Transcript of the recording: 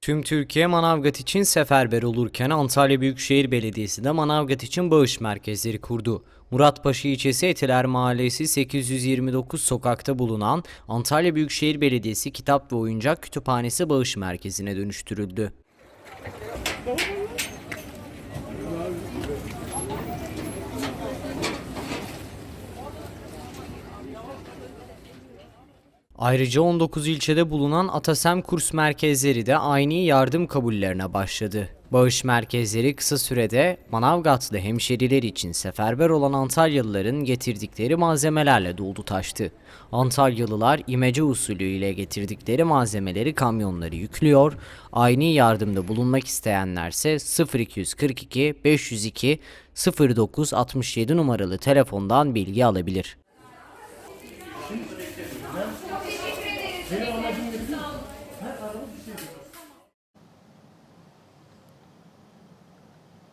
Tüm Türkiye Manavgat için seferber olurken Antalya Büyükşehir Belediyesi de Manavgat için bağış merkezleri kurdu. Muratpaşa ilçesi Etiler Mahallesi 829 sokakta bulunan Antalya Büyükşehir Belediyesi Kitap ve Oyuncak Kütüphanesi bağış merkezine dönüştürüldü. Ayrıca 19 ilçede bulunan Atasem kurs merkezleri de aynı yardım kabullerine başladı. Bağış merkezleri kısa sürede Manavgatlı hemşeriler için seferber olan Antalyalıların getirdikleri malzemelerle doldu taştı. Antalyalılar imece usulü ile getirdikleri malzemeleri kamyonları yüklüyor, aynı yardımda bulunmak isteyenlerse 0242 502 0967 numaralı telefondan bilgi alabilir. Teşekkür ederiz. Benim amacım ne? Sağ olun. Her araba bir şey